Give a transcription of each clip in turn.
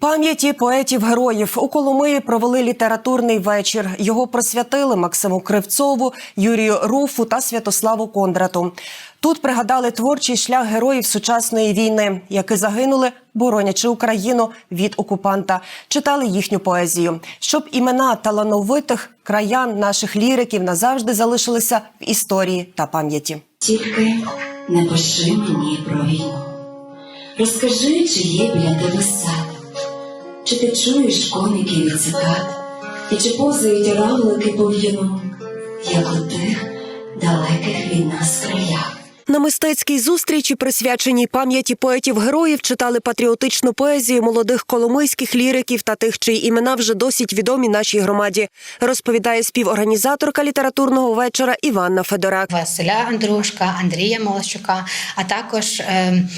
Пам'яті поетів героїв у Коломиї провели літературний вечір. Його присвятили Максиму Кривцову, Юрію Руфу та Святославу Кондрату. Тут пригадали творчий шлях героїв сучасної війни, які загинули, боронячи Україну від окупанта. Читали їхню поезію, щоб імена талановитих краян наших ліриків назавжди залишилися в історії та пам'яті. Тільки не пиши мені про війну. Розкажи, чи є біля тебе сад, чи ти чуєш коників і цикад, і чи повзають равлики по в'юну, як у тих далеких від нас краях. На мистецькій зустрічі, присвяченій пам'яті поетів-героїв, читали патріотичну поезію молодих коломийських ліриків та тих, чиї імена вже досить відомі нашій громаді, розповідає співорганізаторка літературного вечора Іванна Федорак. Василя Андрушка, Андрія Молощука, а також е,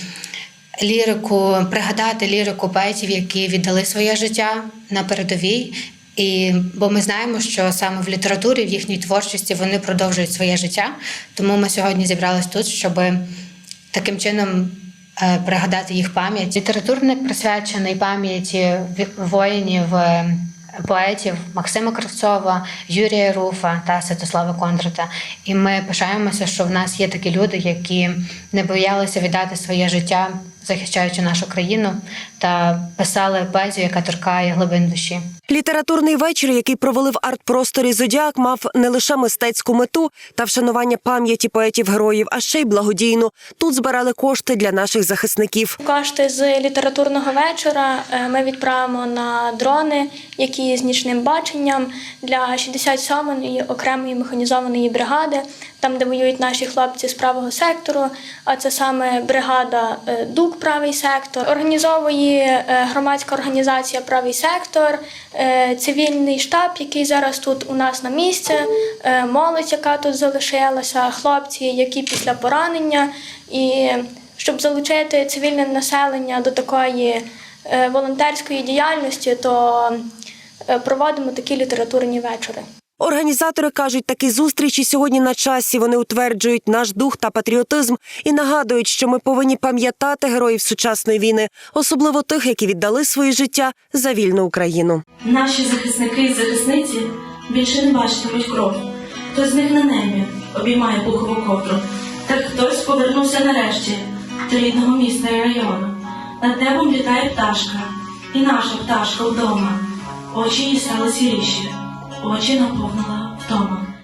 лірику, пригадати лірику поетів, які віддали своє життя на передовій. І бо ми знаємо, що саме в літературі, в їхній творчості вони продовжують своє життя. Тому ми сьогодні зібрались тут, щоб таким чином е, пригадати їх пам'ять. Літературник присвячений пам'яті воїнів. Поетів Максима Кравцова, Юрія Руфа та Святослава Кондрата. І ми пишаємося, що в нас є такі люди, які не боялися віддати своє життя, захищаючи нашу країну, та писали поезію, яка торкає глибин душі. Літературний вечір, який провели в арт-просторі Зодіак, мав не лише мистецьку мету та вшанування пам'яті поетів-героїв, а ще й благодійну. Тут збирали кошти для наших захисників. Кошти з літературного вечора е, ми відправимо на дрони, які з нічним баченням для 67-ї окремої механізованої бригади, там де воюють наші хлопці з правого сектору. А це саме бригада е, ДУК Правий сектор. Організовує е, громадська організація Правий сектор, е, цивільний штаб, який зараз тут у нас на місці, молодь, яка тут залишилася, хлопці, які після поранення і щоб залучити цивільне населення до такої волонтерської діяльності, то проводимо такі літературні вечори. Організатори кажуть, такі зустрічі сьогодні на часі. Вони утверджують наш дух та патріотизм і нагадують, що ми повинні пам'ятати героїв сучасної війни, особливо тих, які віддали своє життя за вільну Україну. Наші захисники і захисниці більше не бачитимуть кров. Хтось з них на небі обіймає пухову ковдру, та хтось повернувся нарешті до рідного міста і району. Над небом літає пташка, і наша пташка вдома. Очі її стали сіріші, очі наповнила втома.